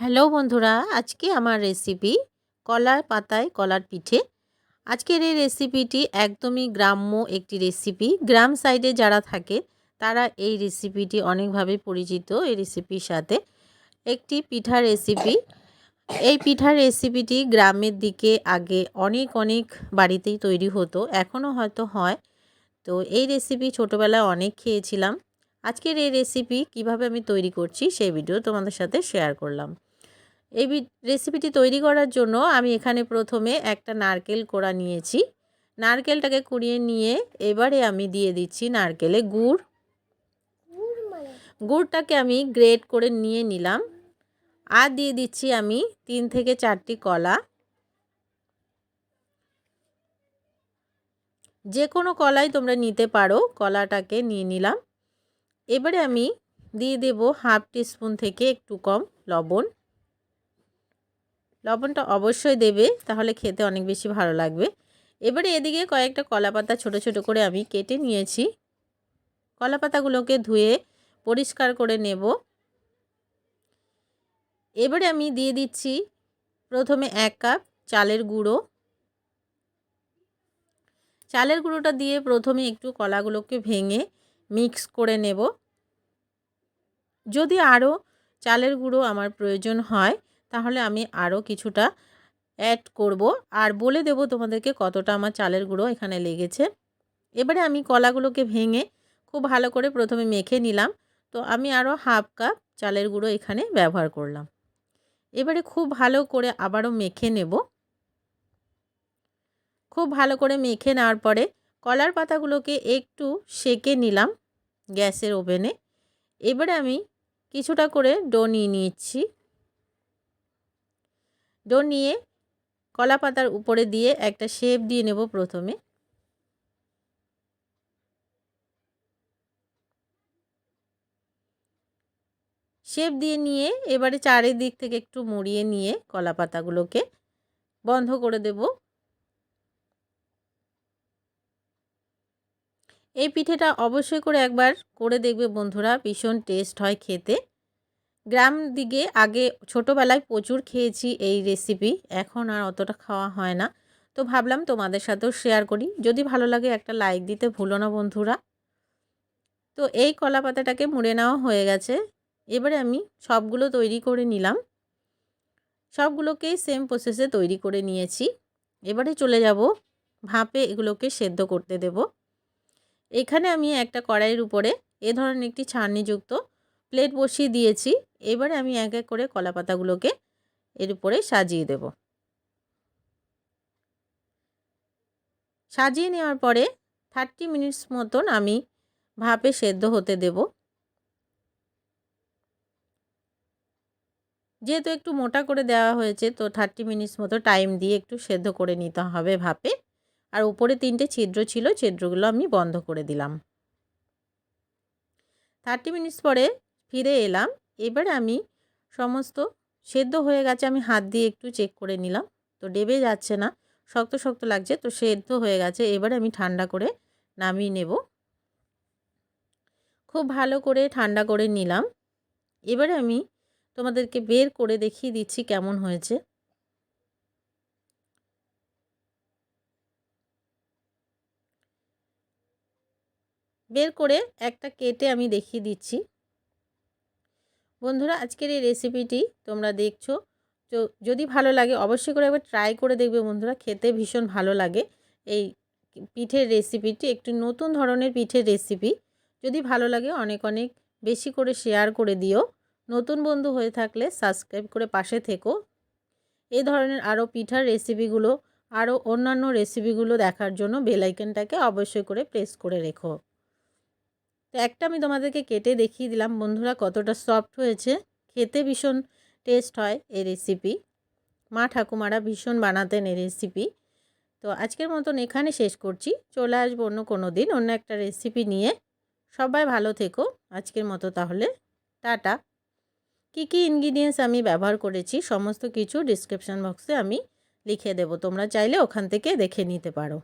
Hello বন্ধুরা, আজকে আমার রেসিপি কলার পাতায় কলার পিঠে। আজকের এই রেসিপিটি একদমই গ্রাম্য একটি রেসিপি গ্রাম সাইডে যারা থাকে, তারা এই রেসিপিটি অনেকভাবে পরিচিত এই রেসিপির সাথে। একটি পিঠার রেসিপি এই পিঠার রেসিপিটি গ্রামের দিকে আগে অনেক অনেক বাড়িতেই তৈরি হতো, এখনও হয়তো হয়। তো এই রেসিপি ছোটোবেলায় অনেক খেয়েছিলাম। আজকের এই রেসিপি কীভাবে আমি তৈরি করছি, সেই ভিডিও তোমাদের সাথে শেয়ার করলাম। এই রেসিপিটি তৈরি করার জন্য আমি এখানে প্রথমে একটা নারকেল কোড়া নিয়েছি। নারকেলটাকে কুড়িয়ে নিয়ে এবারে আমি দিয়ে দিচ্ছি নারকেলে গুড়। গুড়টাকে আমি গ্রেট করে নিয়ে নিলাম। আর দিয়ে দিচ্ছি আমি তিন থেকে চারটি কলা। যে কোনো কলাই তোমরা নিতে পারো কলাটাকে নিয়ে নিলাম। এবারে আমি দিয়ে দেব হাফ টিস্পুন থেকে একটু কম লবণ। লবণটা অবশ্যই দেবে, তাহলে খেতে অনেক বেশি ভালো লাগবে। এবারে এদিকে কয়েকটা কলা পাতা ছোটো ছোটো করে আমি কেটে নিয়েছি। কলা পাতাগুলোকে ধুয়ে পরিষ্কার করে নেব। এবারে আমি দিয়ে দিচ্ছি প্রথমে এক কাপ চালের গুঁড়ো। চালের গুঁড়োটা দিয়ে প্রথমে একটু কলাগুলোকে ভেঙে মিক্স করে নেব। যদি আরও চালের গুঁড়ো আমার প্রয়োজন হয় তাহলে আমি আরও কিছুটা অ্যাড করব। আর বলে দেব তোমাদেরকে কতটা আমার চালের গুঁড়ো এখানে লেগেছে। এবারে আমি কলাগুলোকে ভেঙে খুব ভালো করে প্রথমে মেখে নিলাম। তো আমি আরও হাফ কাপ চালের গুঁড়ো এখানে ব্যবহার করলাম। এবারে খুব ভালো করে আবারও মেখে নেব। খুব ভালো করে মেখে নেওয়ার পরে কলার পাতাগুলোকে একটু সেকে নিলাম গ্যাসের ওভেনে। এবারে আমি কিছুটা করে ডো নিয়ে নিচ্ছি। ডো নিয়ে কলা পাতার উপরে দিয়ে একটা শেপ দিয়ে নেব প্রথমে। শেপ দিয়ে নিয়ে এবারে চারিদিক থেকে একটু মুড়িয়ে নিয়ে কলা পাতাগুলোকে বন্ধ করে দেব। এই পিঠেটা অবশ্যই করে একবার করে দেখবে বন্ধুরা, ভীষণ টেস্ট হয় খেতে। গ্রাম দিকে আগে ছোটোবেলায় প্রচুর খেয়েছি এই রেসিপি এখন আর অতটা খাওয়া হয় না। তো ভাবলাম তোমাদের সাথেও শেয়ার করি। যদি ভালো লাগে একটা লাইক দিতে ভুলো না বন্ধুরা। তো এই কলা পাতাটাকে মুড়ে নেওয়া হয়ে গেছে। এবারে আমি সবগুলো তৈরি করে নিলাম। সবগুলোকেই সেম প্রসেসে তৈরি করে নিয়েছি। এবারে চলে যাব ভাপে এগুলোকে সেদ্ধ করতে দেব। এখানে আমি একটা কড়াইয়ের উপরে, এ ধরনের একটি ছাড়নিযুক্ত প্লেট বসিয়ে দিয়েছি। এবারে আমি এক এক করে কলা পাতাগুলোকে এর উপরে সাজিয়ে দেব। সাজিয়ে নেওয়ার পরে থার্টি মিনিটস মতন আমি ভাপে সেদ্ধ হতে দেব। যেহেতু একটু মোটা করে দেওয়া হয়েছে, তো থার্টি মিনিটস মতো টাইম দিয়ে একটু সেদ্ধ করে নিতে হবে ভাপে। আর উপরে তিনটে ছিদ্র ছিল, ছিদ্রগুলো আমি বন্ধ করে দিলাম। থার্টি মিনিটস পরে ফিরে এলাম। এবার আমি সমস্ত সেদ্ধ হয়ে গেছে, আমি হাত দিয়ে একটু চেক করে নিলাম। তো ডেবে যাচ্ছে না, শক্ত শক্ত লাগছে, তো সেদ্ধ হয়ে গেছে। এবারে আমি ঠান্ডা করে নামিয়ে নেব। খুব ভালো করে ঠান্ডা করে নিলাম। এবারে আমি তোমাদেরকে বের করে দেখিয়ে দিচ্ছি কেমন হয়েছে। বের করে একটা কেটে আমি দেখিয়ে দিচ্ছি। বন্ধুরা, আজকের এই রেসিপিটি তোমরা দেখছ। তো যদি ভালো লাগে, অবশ্যই করে একবার ট্রাই করে দেখবে বন্ধুরা, খেতে ভীষণ ভালো লাগে। এই পিঠের রেসিপিটি একটু নতুন ধরনের পিঠের রেসিপি যদি ভালো লাগে, অনেক অনেক বেশি করে শেয়ার করে দিও। নতুন বন্ধু হয়ে থাকলে সাবস্ক্রাইব করে পাশে থেকো। এই ধরনের আরও পিঠার রেসিপিগুলো আরও অন্যান্য রেসিপিগুলো দেখার জন্য বেলাইকনটাকে অবশ্যই করে প্রেস করে রেখো। তো একটা আমি তোমাদেরকে কেটে দেখিয়ে দিলাম, বন্ধুরা কতটা সফট হয়েছে। খেতে ভীষণ টেস্ট হয় এই রেসিপি মা ঠাকুমারা ভীষণ বানাতেন এই রেসিপি তো আজকের মতন এখানে শেষ করছি। চলে আসব অন্য কোনো দিন অন্য একটা রেসিপি নিয়ে। সবাই ভালো থেকো। আজকের মতো তাহলে টাটা। কি কি ইনগ্রিডিয়েন্টস আমি ব্যবহার করেছি সমস্ত কিছু ডিসক্রিপশান বক্সে আমি লিখে দেব। তোমরা চাইলে ওখান থেকে দেখে নিতে পারো।